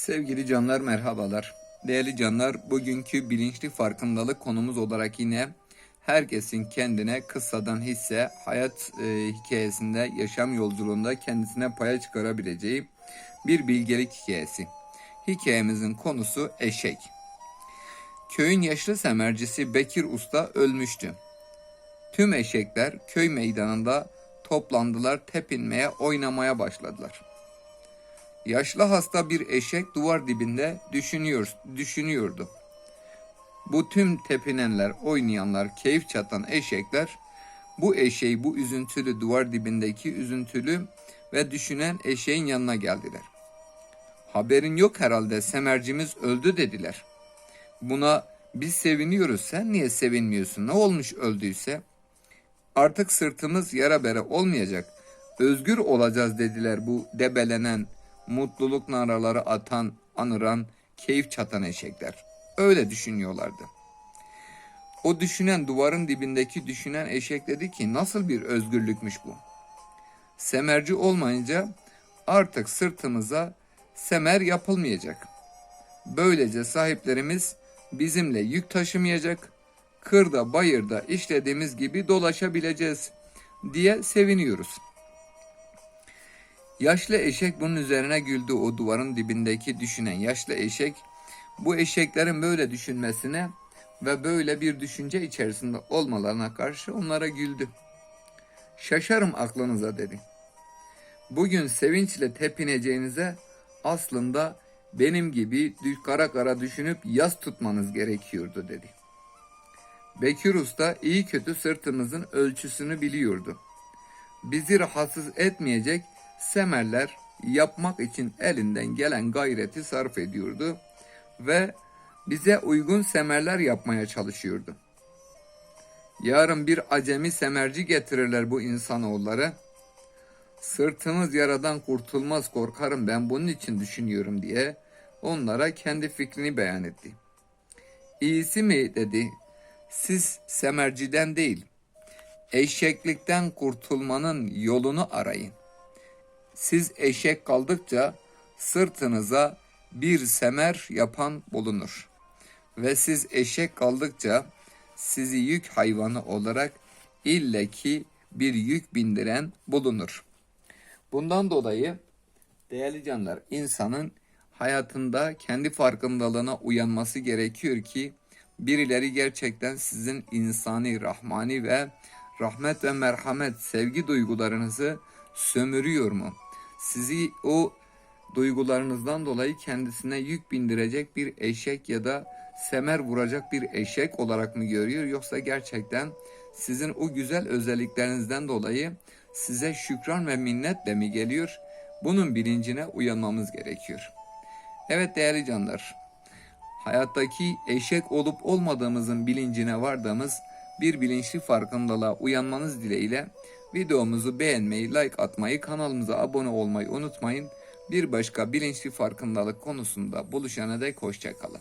Sevgili canlar merhabalar. Değerli canlar bugünkü bilinçli farkındalık konumuz olarak yine herkesin kendine kıssadan hisse hayat e, hikayesinde yaşam yolculuğunda kendisine paya çıkarabileceği bir bilgelik hikayesi. Hikayemizin konusu eşek. Köyün yaşlı semercisi Bekir Usta ölmüştü. Tüm eşekler köy meydanında toplandılar, tepinmeye, oynamaya başladılar. Yaşlı hasta bir eşek duvar dibinde düşünüyor, düşünüyordu. Bu tüm tepinenler, oynayanlar, keyif çatan eşekler bu eşeği, bu üzüntülü duvar dibindeki üzüntülü ve düşünen eşeğin yanına geldiler. Haberin yok herhalde semercimiz öldü dediler. Buna biz seviniyoruz sen niye sevinmiyorsun ne olmuş öldüyse? Artık sırtımız yara bere olmayacak. Özgür olacağız dediler bu debelenen, mutluluk naraları atan, anıran, keyif çatan eşekler. Öyle düşünüyorlardı. O düşünen duvarın dibindeki düşünen eşek dedi ki nasıl bir özgürlükmüş bu. Semerci olmayınca artık sırtımıza semer yapılmayacak. Böylece sahiplerimiz bizimle yük taşımayacak, kırda bayırda işlediğimiz gibi dolaşabileceğiz diye seviniyoruz. Yaşlı eşek bunun üzerine güldü o duvarın dibindeki düşünen yaşlı eşek bu eşeklerin böyle düşünmesine ve böyle bir düşünce içerisinde olmalarına karşı onlara güldü. Şaşarım aklınıza dedi. Bugün sevinçle tepineceğinize aslında benim gibi kara kara düşünüp yas tutmanız gerekiyordu dedi. Bekir Usta iyi kötü sırtımızın ölçüsünü biliyordu. Bizi rahatsız etmeyecek semerler yapmak için elinden gelen gayreti sarf ediyordu ve bize uygun semerler yapmaya çalışıyordu. Yarın bir acemi semerci getirirler bu insanoğulları. Sırtınız yaradan kurtulmaz korkarım ben bunun için düşünüyorum diye onlara kendi fikrini beyan etti. İyisi mi dedi siz semerciden değil eşeklikten kurtulmanın yolunu arayın. Siz eşek kaldıkça sırtınıza bir semer yapan bulunur. Ve siz eşek kaldıkça sizi yük hayvanı olarak illeki bir yük bindiren bulunur. Bundan dolayı değerli canlar insanın hayatında kendi farkındalığına uyanması gerekiyor ki birileri gerçekten sizin insani, rahmani ve rahmet ve merhamet, sevgi duygularınızı sömürüyor mu? Sizi o duygularınızdan dolayı kendisine yük bindirecek bir eşek ya da semer vuracak bir eşek olarak mı görüyor yoksa gerçekten sizin o güzel özelliklerinizden dolayı size şükran ve minnetle mi geliyor? Bunun bilincine uyanmamız gerekiyor. Evet değerli canlar, hayattaki eşek olup olmadığımızın bilincine vardığımız bir bilinçli farkındalığa uyanmanız dileğiyle videomuzu beğenmeyi, like atmayı, kanalımıza abone olmayı unutmayın. Bir başka bilinçli farkındalık konusunda buluşana dek hoşçakalın.